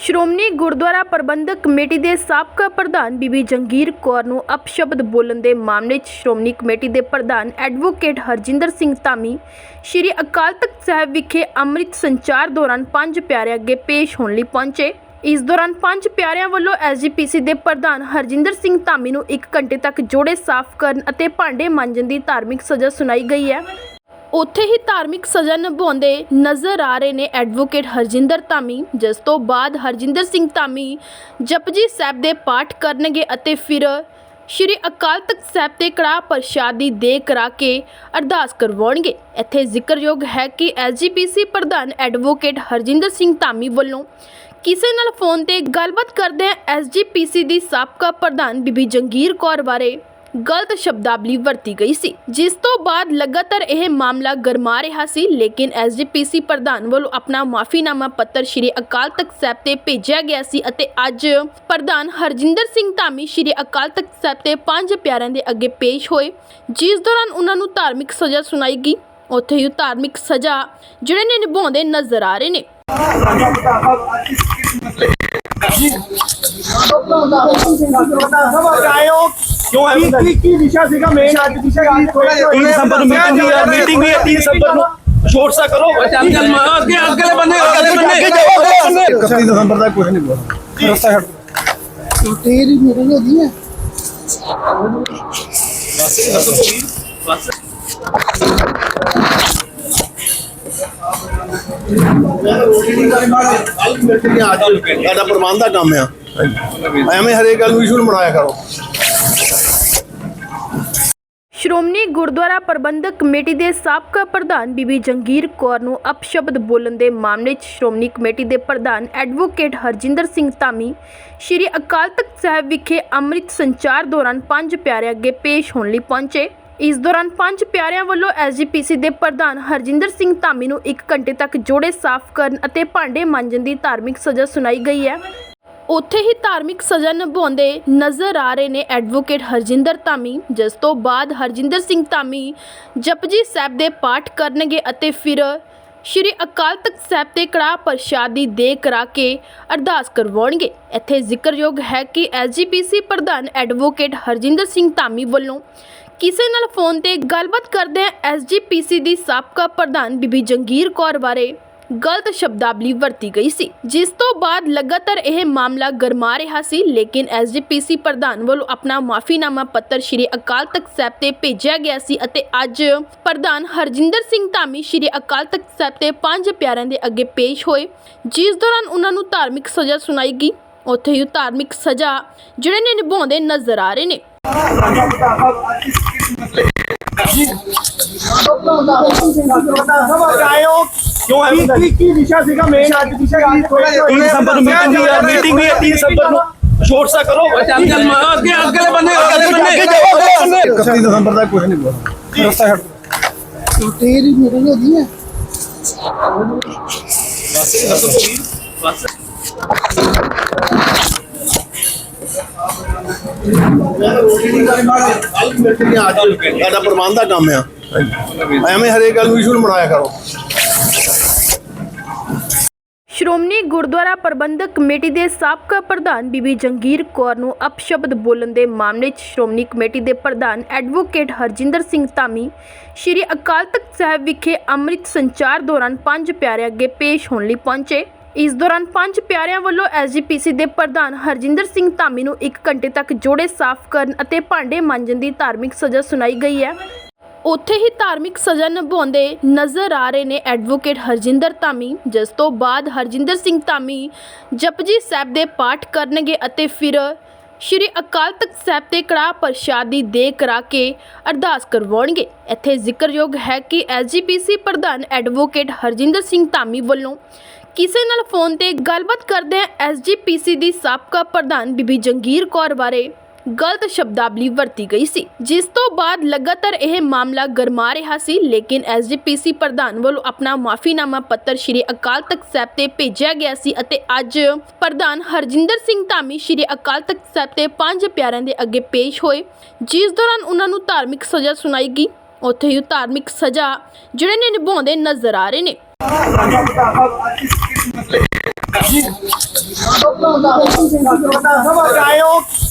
ਸ਼੍ਰੋਮਣੀ ਗੁਰਦੁਆਰਾ ਪ੍ਰਬੰਧਕ committee ਦੇ ਸਾਬਕਾ ਪ੍ਰਧਾਨ ਬੀਬੀ ਜੰਗੀਰ ਕੌਰ ਨੂੰ ਅਪਸ਼ਬਦ ਬੋਲਣ ਦੇ ਮਾਮਲੇ 'ਚ ਸ਼੍ਰੋਮਣੀ ਕਮੇਟੀ ਦੇ ਪ੍ਰਧਾਨ ਐਡਵੋਕੇਟ ਹਰਜਿੰਦਰ ਸਿੰਘ ਧਾਮੀ ਸ਼੍ਰੀ ਅਕਾਲ ਤਖਤ ਸਾਹਿਬ ਵਿਖੇ ਅੰਮ੍ਰਿਤ ਸੰਚਾਰ ਦੌਰਾਨ ਪੰਜ ਪਿਆਰਿਆਂ ਅੱਗੇ ਪੇਸ਼ ਹੋਣ ਲਈ ਪਹੁੰਚੇ। ਇਸ ਦੌਰਾਨ ਪੰਜ ਪਿਆਰਿਆਂ ਵੱਲੋਂ ਐਸਜੀਪੀਸੀ ਦੇ ਪ੍ਰਧਾਨ ਹਰਜਿੰਦਰ ਸਿੰਘ ਧਾਮੀ ਨੂੰ 1 ਘੰਟੇ ਤੱਕ ਜੋੜੇ ਸਾਫ਼ ਕਰਨ ਅਤੇ ਭਾਂਡੇ ਮਾਂਜਣ ਦੀ ਧਾਰਮਿਕ ਸਜ਼ਾ ਸੁਣਾਈ ਗਈ ਹੈ। ਉੱਥੇ ਹੀ ਧਾਰਮਿਕ ਸਜ਼ਾ ਨਿਭਾਉਂਦੇ ਨਜ਼ਰ ਆ ਰਹੇ ਨੇ ਐਡਵੋਕੇਟ ਹਰਜਿੰਦਰ ਧਾਮੀ, ਜਿਸ ਤੋਂ ਬਾਅਦ ਹਰਜਿੰਦਰ ਸਿੰਘ ਧਾਮੀ ਜਪਜੀ ਸਾਹਿਬ ਦੇ ਪਾਠ ਕਰਨਗੇ ਅਤੇ ਫਿਰ ਸ਼੍ਰੀ ਅਕਾਲ ਤਖਤ ਸਾਹਿਬ ਤੇ ਕੜਾਹ ਪ੍ਰਸ਼ਾਦ ਦੀ ਦੇ ਕਰਾ ਕੇ ਅਰਦਾਸ ਕਰਵਾਉਣਗੇ। ਇੱਥੇ ਜ਼ਿਕਰਯੋਗ ਹੈ ਕਿ ਐਸਜੀਪੀਸੀ ਪ੍ਰਧਾਨ ਐਡਵੋਕੇਟ ਹਰਜਿੰਦਰ ਸਿੰਘ ਧਾਮੀ ਵੱਲੋਂ ਕਿਸੇ ਨਾਲ ਫੋਨ ਤੇ ਗੱਲਬਾਤ ਕਰਦਿਆਂ ਐਸਜੀਪੀਸੀ ਦੀ ਸਾਬਕਾ ਪ੍ਰਧਾਨ ਬੀਬੀ ਜੰਗੀਰ ਕੌਰ ਬਾਰੇ ਗਲਤ ਸ਼ਬਦਾਵਲੀ ਵਰਤੀ ਗਈ ਸੀ। ਜਿਸ ਤੋਂ ਬਾਅਦ ਲਗਾਤਾਰ ਇਹ ਮਾਮਲਾ ਗਰਮਾ ਰਿਹਾ ਸੀ, ਲੇਕਿਨ ਐਸਜੀਪੀਸੀ ਪ੍ਰਧਾਨ ਵੱਲੋਂ ਆਪਣਾ ਮਾਫੀਨਾਮਾ ਪੱਤਰ ਸ਼੍ਰੀ ਅਕਾਲ ਤਖਤ ਸਾਹਿਬ ਤੇ ਭੇਜਿਆ ਗਿਆ ਸੀ ਅਤੇ ਅੱਜ ਪ੍ਰਧਾਨ ਹਰਜਿੰਦਰ ਸਿੰਘ ਧਾਮੀ ਸ਼੍ਰੀ ਅਕਾਲ ਤਖਤ ਸਾਹਿਬ ਤੇ ਪੰਜ ਪਿਆਰਿਆਂ ਦੇ ਅੱਗੇ ਪੇਸ਼ ਹੋਏ, ਜਿਸ ਦੌਰਾਨ ਉਹਨਾਂ ਨੂੰ ਧਾਰਮਿਕ ਸਜ਼ਾ ਸੁਣਾਈ ਗਈ। ਉੱਥੇ ਹੀ ਧਾਰਮਿਕ ਸਜ਼ਾ ਜਿਹੜੇ ਨੇ ਨਿਭਾਉਂਦੇ ਨਜ਼ਰ ਆ ਰਹੇ ਨੇ। ਆਇਓ ਕਿਉਂ ਹੈ ਕੀ ਕੀ ਕੀ ਵਿਸ਼ਾ ਸੀਗਾ ਮੇਨ ਅੱਜ ਵਿਸ਼ਾ ਕੀ तीन दिसंबर को मीटिंग हुई है मीटिंग हुई है तीन दिसंबर को शोर सा करो अंकल आगे अगले बंदे अगले बंदे इकतीस दिसंबर तक कुछ नहीं बोला रास्ता हट तेरी मीटिंग होगी है ਸਾਡਾ ਪ੍ਰਬੰਧ ਦਾ ਕੰਮ ਆ ਐਵੇਂ ਹਰੇਕ ਗੱਲ ਨੂੰ ਇਸ਼ੂ ਬਣਾਇਆ ਕਰੋ ਸ਼੍ਰੋਮਣੀ ਗੁਰਦੁਆਰਾ ਪ੍ਰਬੰਧਕ ਕਮੇਟੀ ਦੇ ਸਾਬਕਾ ਪ੍ਰਧਾਨ ਬੀਬੀ ਜੰਗੀਰ ਕੌਰ ਨੂੰ ਅਪਸ਼ਬਦ ਬੋਲਣ ਦੇ ਮਾਮਲੇ 'ਚ ਸ਼੍ਰੋਮਣੀ ਕਮੇਟੀ ਦੇ ਪ੍ਰਧਾਨ ਐਡਵੋਕੇਟ ਹਰਜਿੰਦਰ ਸਿੰਘ ਧਾਮੀ, ਸ਼੍ਰੀ ਅਕਾਲ ਤਖਤ ਸਾਹਿਬ ਵਿਖੇ ਅੰਮ੍ਰਿਤ ਸੰਚਾਰ ਦੌਰਾਨ ਪੰਜ ਪਿਆਰਿਆਂ ਅੱਗੇ ਪੇਸ਼ ਹੋਣ ਲਈ ਪਹੁੰਚੇ। ਇਸ ਦੌਰਾਨ ਪੰਜ ਪਿਆਰਿਆਂ ਵੱਲੋਂ ਐਸਜੀਪੀਸੀ ਦੇ ਪ੍ਰਧਾਨ ਹਰਜਿੰਦਰ ਸਿੰਘ ਧਾਮੀ ਨੂੰ 1 ਘੰਟੇ ਤੱਕ ਜੋੜੇ ਸਾਫ਼ ਕਰਨ ਅਤੇ ਭਾਂਡੇ ਮਾਂਜਣ ਦੀ ਧਾਰਮਿਕ ਸਜ਼ਾ ਸੁਣਾਈ ਗਈ ਹੈ। ਉੱਥੇ ਹੀ ਧਾਰਮਿਕ ਸਜ਼ਾ ਨਿਭਾਉਂਦੇ ਨਜ਼ਰ ਆ ਰਹੇ ਨੇ ਐਡਵੋਕੇਟ ਹਰਜਿੰਦਰ ਧਾਮੀ, ਜਿਸ ਤੋਂ ਬਾਅਦ ਹਰਜਿੰਦਰ ਸਿੰਘ ਧਾਮੀ ਜਪਜੀ ਸਾਹਿਬ ਦੇ ਪਾਠ ਕਰਨਗੇ ਅਤੇ ਫਿਰ ਸ਼੍ਰੀ ਅਕਾਲ ਤਖਤ ਸਾਹਿਬ ਤੇ ਕੜਾ ਪ੍ਰਸ਼ਾਦ ਦੀ ਦੇ ਕਰਾ ਕੇ ਅਰਦਾਸ ਕਰਵਾਉਣਗੇ। ਇੱਥੇ ਜ਼ਿਕਰਯੋਗ ਹੈ ਕਿ ਐਸਜੀਪੀਸੀ ਪ੍ਰਧਾਨ ਐਡਵੋਕੇਟ ਹਰਜਿੰਦਰ ਸਿੰਘ ਧਾਮੀ ਵੱਲੋਂ ਕਿਸੇ ਨਾਲ ਫੋਨ ਤੇ ਗੱਲਬਾਤ ਕਰਦਿਆਂ ਐਸਜੀਪੀਸੀ ਦੀ ਸਾਬਕਾ ਪ੍ਰਧਾਨ ਬੀਬੀ ਜੰਗੀਰ ਕੌਰ ਬਾਰੇ ਗਲਤ ਸ਼ਬਦਾਵਲੀ ਵਰਤੀ ਗਈ ਸੀ। ਜਿਸ ਤੋਂ ਬਾਅਦ ਲਗਾਤਾਰ ਇਹ ਮਾਮਲਾ ਗਰਮਾ ਰਿਹਾ ਸੀ, ਲੇਕਿਨ ਐਸਜੀਪੀਸੀ ਪ੍ਰਧਾਨ ਵੱਲੋਂ ਆਪਣਾ ਮਾਫੀਨਾਮਾ ਪੱਤਰ ਸ਼੍ਰੀ ਅਕਾਲ ਤਖਤ ਸਾਹਿਬ ਤੇ ਭੇਜਿਆ ਗਿਆ ਸੀ ਅਤੇ ਅੱਜ ਪ੍ਰਧਾਨ ਹਰਜਿੰਦਰ ਸਿੰਘ ਧਾਮੀ ਸ਼੍ਰੀ ਅਕਾਲ ਤਖਤ ਸਾਹਿਬ ਤੇ ਪੰਜ ਪਿਆਰਿਆਂ ਦੇ ਅੱਗੇ ਪੇਸ਼ ਹੋਏ, ਜਿਸ ਦੌਰਾਨ ਉਹਨਾਂ ਨੂੰ ਧਾਰਮਿਕ ਸਜ਼ਾ ਸੁਣਾਈ ਗਈ। ਉੱਥੇ ਹੀ ਧਾਰਮਿਕ ਸਜ਼ਾ ਜਿਹੜੇ ਨੇ ਨਿਭਾਉਂਦੇ ਨਜ਼ਰ ਆ ਰਹੇ ਨੇ। ਆਇਓ। क्यों है ਕੀ ਕੀ ਕੀ ਵਿਸ਼ਾ ਸੀਗਾ ਮੇਨ ਅੱਜ ਵਿਸ਼ਾ ਕੀ तीन दिसंबर को मीटिंग हुई है मीटिंग हुई है तीन दिसंबर को शोर सा करो अंकल आगे अगले बंदे अगले बंदे इकतीस दिसंबर तक कुछ नहीं बोला रास्ता हट तेरी मीटिंग होगी है ਸਾਡਾ ਪ੍ਰਬੰਧ ਦਾ ਕੰਮ ਆ ਐਵੇਂ ਹਰੇਕ ਗੱਲ ਨੂੰ ਇਸ਼ੂ ਬਣਾਇਆ ਕਰੋ ਸ਼੍ਰੋਮਣੀ ਗੁਰਦੁਆਰਾ ਪ੍ਰਬੰਧਕ ਕਮੇਟੀ ਦੇ ਸਾਬਕਾ ਪ੍ਰਧਾਨ ਬੀਬੀ ਜੰਗੀਰ ਕੌਰ ਨੂੰ ਅਪਸ਼ਬਦ ਬੋਲਣ ਦੇ ਮਾਮਲੇ 'ਚ ਸ਼੍ਰੋਮਣੀ ਕਮੇਟੀ ਦੇ ਪ੍ਰਧਾਨ ਐਡਵੋਕੇਟ ਹਰਜਿੰਦਰ ਸਿੰਘ ਧਾਮੀ, ਸ਼੍ਰੀ ਅਕਾਲ ਤਖਤ ਸਾਹਿਬ ਵਿਖੇ ਅੰਮ੍ਰਿਤ ਸੰਚਾਰ ਦੌਰਾਨ ਪੰਜ ਪਿਆਰਿਆਂ ਅੱਗੇ ਪੇਸ਼ ਹੋਣ ਲਈ ਪਹੁੰਚੇ। ਇਸ ਦੌਰਾਨ ਪੰਜ ਪਿਆਰਿਆਂ ਵੱਲੋਂ ਐਸਜੀਪੀਸੀ ਦੇ ਪ੍ਰਧਾਨ ਹਰਜਿੰਦਰ ਸਿੰਘ ਧਾਮੀ ਨੂੰ 1 ਘੰਟੇ ਤੱਕ ਜੋੜੇ ਸਾਫ਼ ਕਰਨ ਅਤੇ ਭਾਂਡੇ ਮਾਂਜਣ ਦੀ ਧਾਰਮਿਕ ਸਜ਼ਾ ਸੁਣਾਈ ਗਈ ਹੈ। ਉੱਥੇ ਹੀ ਧਾਰਮਿਕ ਸਜ਼ਾ ਨਿਭਾਉਂਦੇ ਨਜ਼ਰ ਆ ਰਹੇ ਨੇ ਐਡਵੋਕੇਟ ਹਰਜਿੰਦਰ ਧਾਮੀ, ਜਿਸ ਤੋਂ ਬਾਅਦ ਹਰਜਿੰਦਰ ਸਿੰਘ ਧਾਮੀ ਜਪਜੀ ਸਾਹਿਬ ਦੇ ਪਾਠ ਕਰਨਗੇ ਅਤੇ ਫਿਰ ਸ਼੍ਰੀ ਅਕਾਲ ਤਖਤ ਸਾਹਿਬ ਤੇ ਕੜਾਹ ਪ੍ਰਸ਼ਾਦ ਦੀ ਦੇ ਕਰਾ ਕੇ ਅਰਦਾਸ ਕਰਵਾਉਣਗੇ। ਇੱਥੇ ਜ਼ਿਕਰਯੋਗ ਹੈ ਕਿ ਐਸਜੀਪੀਸੀ ਪ੍ਰਧਾਨ ਐਡਵੋਕੇਟ ਹਰਜਿੰਦਰ ਸਿੰਘ ਧਾਮੀ ਵੱਲੋਂ ਕਿਸੇ ਨਾਲ ਫੋਨ ਤੇ ਗੱਲਬਾਤ ਕਰਦਿਆਂ ਐਸਜੀਪੀਸੀ ਦੀ ਸਾਬਕਾ ਪ੍ਰਧਾਨ ਬੀਬੀ ਜੰਗੀਰ ਕੌਰ ਬਾਰੇ ਗਲਤ ਸ਼ਬਦਾਵਲੀ ਵਰਤੀ ਗਈ ਸੀ ਜਿਸ ਤੋਂ ਬਾਅਦ ਲਗਾਤਾਰ ਇਹ ਮਾਮਲਾ ਗਰਮਾ ਰਿਹਾ ਸੀ ਲੇਕਿਨ ਐਸਜੀਪੀਸੀ ਪ੍ਰਧਾਨ ਵੱਲੋਂ ਆਪਣਾ ਮਾਫੀਨਾਮਾ ਪੱਤਰ ਸ਼੍ਰੀ ਅਕਾਲ ਤਖਤ ਸਾਹਿਬ ਤੇ ਭੇਜਿਆ ਗਿਆ ਸੀ ਅਤੇ ਅੱਜ ਪ੍ਰਧਾਨ ਹਰਜਿੰਦਰ ਸਿੰਘ ਧਾਮੀ ਸ਼੍ਰੀ ਅਕਾਲ ਤਖਤ ਸਾਹਿਬ ਤੇ ਪੰਜ ਪਿਆਰਿਆਂ ਦੇ ਅੱਗੇ ਪੇਸ਼ ਹੋਏ ਜਿਸ ਦੌਰਾਨ ਉਹਨਾਂ ਨੂੰ ਧਾਰਮਿਕ ਸਜ਼ਾ ਸੁਣਾਈ ਗਈ ਉੱਥੇ ਹੀ ਧਾਰਮਿਕ ਸਜ਼ਾ ਜਿਹੜੇ ਨੇ ਨਿਭਾਉਂਦੇ ਨਜ਼ਰ ਆ ਰਹੇ ਨੇ ਕਿਉਂ